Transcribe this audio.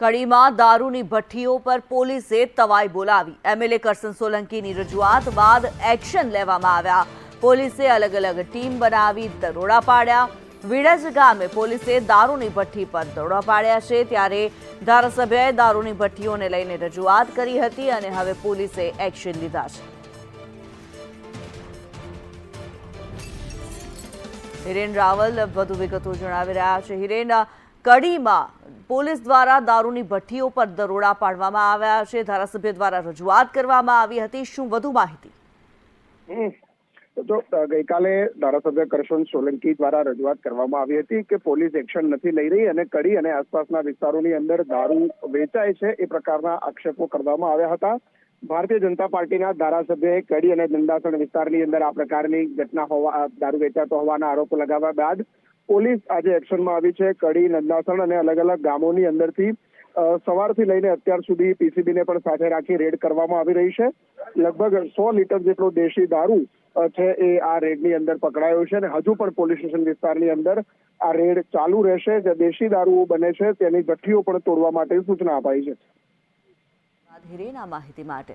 કડીમાં દારૂની ભઠ્ઠીઓ પર પોલીસે તવાઈ બોલાવી. એમએલએ કરસન સોલંકીની રજૂઆત બાદ એક્શન લેવામાં આવ્યા. પોલીસે અલગ અલગ ટીમ બનાવી દરોડા પાડ્યા. વિડજ ગામે પોલીસે દારૂની ભઠ્ઠી પર દરોડા પાડ્યા છે. ત્યારે ધારાસભ્યએ દારૂની ભઠ્ઠીઓને લઈને રજૂઆત કરી હતી અને હવે પોલીસે એક્શન લીધા છે. હિરેન રાવલ વધુ વિગતો જણાવી રહ્યા છે. હિરેન કડીમાં પોલીસ દ્વારા દારૂની ભઠ્ઠીઓ પર દરોડા પાડવામાં આવ્યા છે. ધારાસભ્ય દ્વારા રજૂઆત કરવામાં આવી હતી. શું વધુ માહિતી? તો ગઈકાલે ધારાસભ્ય કરશન સોલંકી દ્વારા રજૂઆત કરવામાં આવી હતી કે પોલીસ એક્શન નથી લઈ રહી અને કડી અને આસપાસના વિસ્તારોની અંદર દારૂ વેચાય છે એ પ્રકારના આક્ષેપો કરવામાં આવ્યા હતા. ભારતીય જનતા પાર્ટીના ધારાસભ્યએ કડી અને દંડાસણ વિસ્તારની અંદર આ પ્રકારની ઘટના હોવા, દારૂ વેચાતો હોવાના આરોપો લગાવ્યા બાદ પોલીસ આજે એક્શનમાં આવી છે. કડી, નંદાસણ અને અલગ અલગ ગામોની અંદરથી સવારથી લઈને અત્યાર સુધી પીસીબીને પણ સાથે રાખી રેડ કરવામાં આવી રહી છે. લગભગ સો લીટર જેટલો દેશી દારૂ છે એ આ રેડની અંદર પકડાયો છે અને હજુ પણ પોલીસ સ્ટેશન વિસ્તારની અંદર આ રેડ ચાલુ રહેશે. જે દેશી દારૂ બને છે તેની ભઠ્ઠીઓ પણ તોડવા માટે સૂચના અપાઈ છે. માહિતી માટે.